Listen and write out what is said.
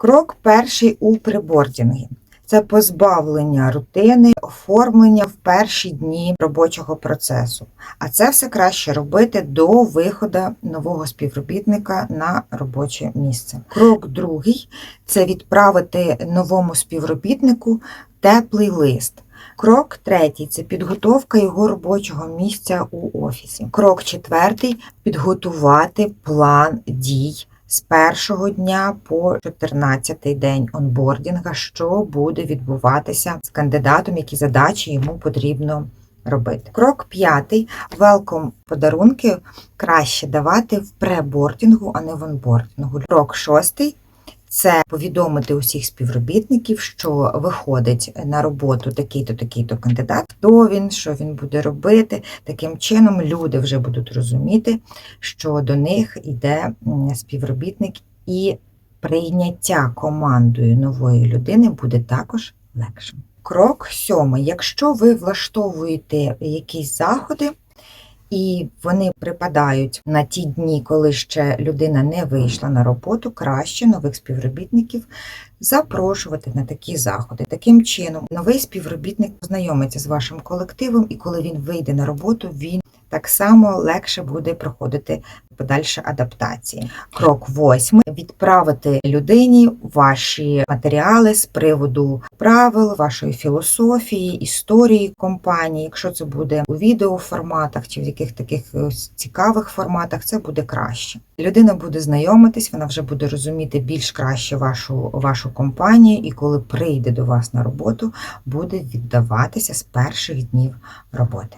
Крок перший у прибордінгі. Це позбавлення рутини, оформлення в перші дні робочого процесу. А це все краще робити до виходу нового співробітника на робоче місце. Крок другий це відправити новому співробітнику теплий лист. Крок третій це підготовка його робочого місця у офісі. Крок четвертий підготувати план дій з першого дня по 14-й день онбордінга, що буде відбуватися з кандидатом, які задачі йому потрібно робити. Крок п'ятий велком подарунки краще давати в пребордінгу, а не в онбордінгу. Крок шостий. Це повідомити усіх співробітників, що виходить на роботу такий-то, такий-то кандидат, хто він, що він буде робити. Таким чином люди вже будуть розуміти, що до них йде співробітник, і прийняття командою нової людини буде також легшим. Крок сьомий. Якщо ви влаштовуєте якісь заходи, і вони припадають на ті дні, коли ще людина не вийшла на роботу, краще нових співробітників запрошувати на такі заходи. Таким чином, новий співробітник познайомиться з вашим колективом, і коли він вийде на роботу, він так само легше буде проходити подальші адаптації. Крок восьмий відправити людині ваші матеріали з приводу правил, вашої філософії, історії компанії. Якщо це буде у відеоформатах чи в яких таких е, цікавих форматах, це буде краще. Людина буде знайомитись, вона вже буде розуміти більш краще вашу, вашу компанію, і коли прийде до вас на роботу, буде віддаватися з перших днів роботи.